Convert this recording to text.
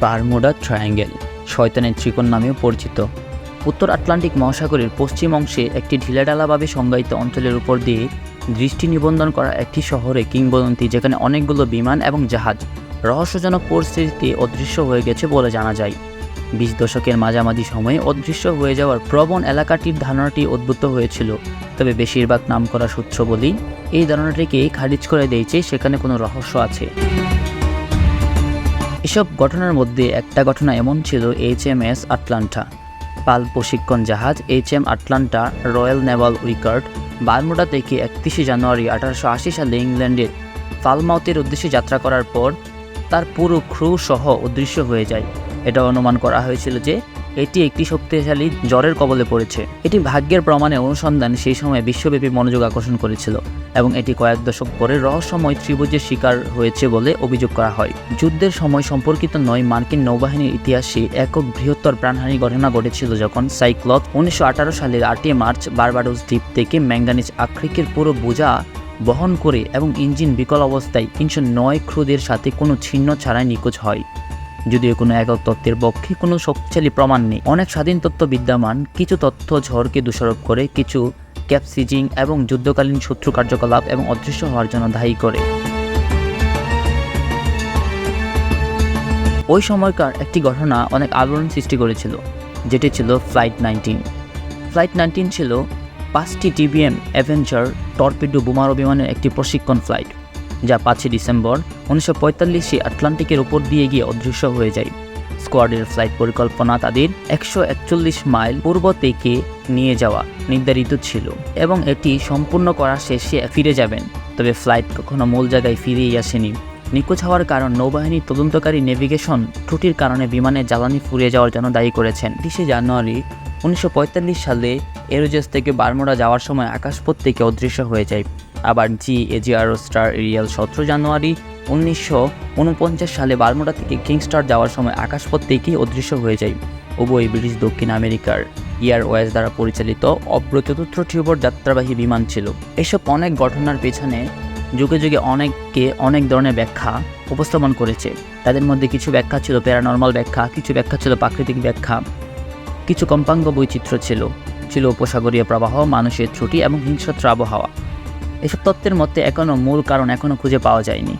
Bermuda triangle, শয়তানের ত্রিকোণ নামেও পরিচিত। উত্তর আটলান্টিক মহাসাগরের পশ্চিম অংশে একটি ঢিলাঢালাভাবে সংজ্ঞায়িত অঞ্চলের উপর দিয়ে দৃষ্টি নিবন্ধন করা একটি শহরে কিংবদন্তি যেখানে অনেকগুলো বিমান এবং জাহাজ রহস্যজনক পরিস্থিতিতে অদৃশ্য হয়ে গেছে বলে জানা যায়। বিশ দশকের মাঝামাঝি সময়ে অদৃশ্য হয়ে যাওয়ার প্রবণ এলাকাটির ধারণাটি উদ্ভূত হয়েছিল। তবে বেশিরভাগ নামকরা সূত্র বলি এই ধারণাটিকে খারিজ করে দিয়েছে, সেখানে কোনো রহস্য আছে। এসব ঘটনার মধ্যে একটা ঘটনা এমন ছিল এইচ এম এস আটলান্টা। পাল প্রশিক্ষণ জাহাজ H M Atlanta royal naval উইকার্ড Bermuda থেকে একত্রিশে জানুয়ারি আঠারোশো আশি সালে ইংল্যান্ডের ফালমাউথের উদ্দেশ্যে যাত্রা করার পর তার পুরো ক্রু সহ অদৃশ্য হয়ে যায়। এটা অনুমান করা হয়েছিল যে এটি একটি শক্তিশালী জ্বরের কবলে পড়েছে। এটি ভাগ্যের প্রমাণে অনুসন্ধান সেই সময় বিশ্বব্যাপী মনোযোগ আকর্ষণ করেছিল এবং এটি কয়েক দশক পরে রহস্যময় ত্রিভুজের শিকার হয়েছে বলে অভিযোগ করা হয়। যুদ্ধের সময় সম্পর্কিত নয় মার্কিন নৌবাহিনীর ইতিহাসে একক বৃহত্তর প্রাণহানি ঘটনা ঘটেছিল যখন সাইক্লপ উনিশশো আঠারো সালের আটই মার্চ বারবাডোস দ্বীপ থেকে ম্যাঙ্গানিজ আক্রিকের পুরো বোঝা বহন করে এবং ইঞ্জিন বিকল অবস্থায় তিনশো নয় ক্রুদের সাথে কোনো ছিন্ন ছাড়াই নিখোঁজ হয়। যদিও কোনো একক তত্ত্বের পক্ষে কোনো শক্তিশালী প্রমাণ নেই। অনেক স্বাধীন তত্ত্ব বিদ্যমান, কিছু তথ্য ঝড়কে দোষারোপ করে, কিছু ক্যাপসিজিং এবং যুদ্ধকালীন শত্রু কার্যকলাপ এবং অদৃশ্য হওয়ার জন্য দায়ী করে। ওই সময়কার একটি ঘটনা অনেক আলোড়ন সৃষ্টি করেছিল, যেটি ছিল ফ্লাইট নাইনটিন ফ্লাইট নাইনটিন ছিল পাঁচটি টিবিএম অ্যাভেঞ্চার, টর্পিডো বোমারু বিমানের একটি প্রশিক্ষণ ফ্লাইট। যা পাঁচই ডিসেম্বর উনিশশো পঁয়তাল্লিশে আটলান্টিকের উপর দিয়ে গিয়ে অদৃশ্য হয়ে যায়। স্কোয়াডের ফ্লাইট পরিকল্পনা তাদের একশো একচল্লিশ মাইল পূর্ব থেকে নিয়ে যাওয়া নির্ধারিত ছিল এবং এটি সম্পূর্ণ করা শেষে ফিরে যাবেন। তবে ফ্লাইট কখনো মূল জায়গায় ফিরেই আসেনি। নিখোঁজ হওয়ার কারণ নৌবাহিনীর তদন্তকারী নেভিগেশন ত্রুটির কারণে বিমানে জ্বালানি ফুরিয়ে যাওয়ার জন্য দায়ী করেছেন। তিরিশে জানুয়ারি উনিশশো পঁয়তাল্লিশ সালে এরোজেস থেকে বারমুডা যাওয়ার সময় আকাশপথ থেকে অদৃশ্য হয়ে যায়। আবার জি এজিআরও স্টার এরিয়াল সতেরো জানুয়ারি উনিশশো উনপঞ্চাশ সালে বারমুডা থেকে কিংস্টার যাওয়ার সময় আকাশপথ থেকেই অদৃশ্য হয়ে যায় উভয় ব্রিটিশ দক্ষিণ আমেরিকার। এয়ারওয়েজ দ্বারা পরিচালিত অব্র চতুর্থ টিউবর যাত্রাবাহী বিমান ছিল। এসব অনেক ঘটনার পেছনে যুগে যুগে অনেককে অনেক ধরনের ব্যাখ্যা উপস্থাপন করেছে। তাদের মধ্যে কিছু ব্যাখ্যা ছিল প্যারানর্মাল ব্যাখ্যা, কিছু ব্যাখ্যা ছিল প্রাকৃতিক ব্যাখ্যা। কিছু কম্পাঙ্গ বৈচিত্র্য ছিল। ছিল উপসাগরীয় প্রবাহ, মানুষের ত্রুটি এবং হিংস্রত্র আবহাওয়া। এসব তত্ত্বের মধ্যে এখনও মূল কারণ এখনও খুঁজে পাওয়া যায়নি।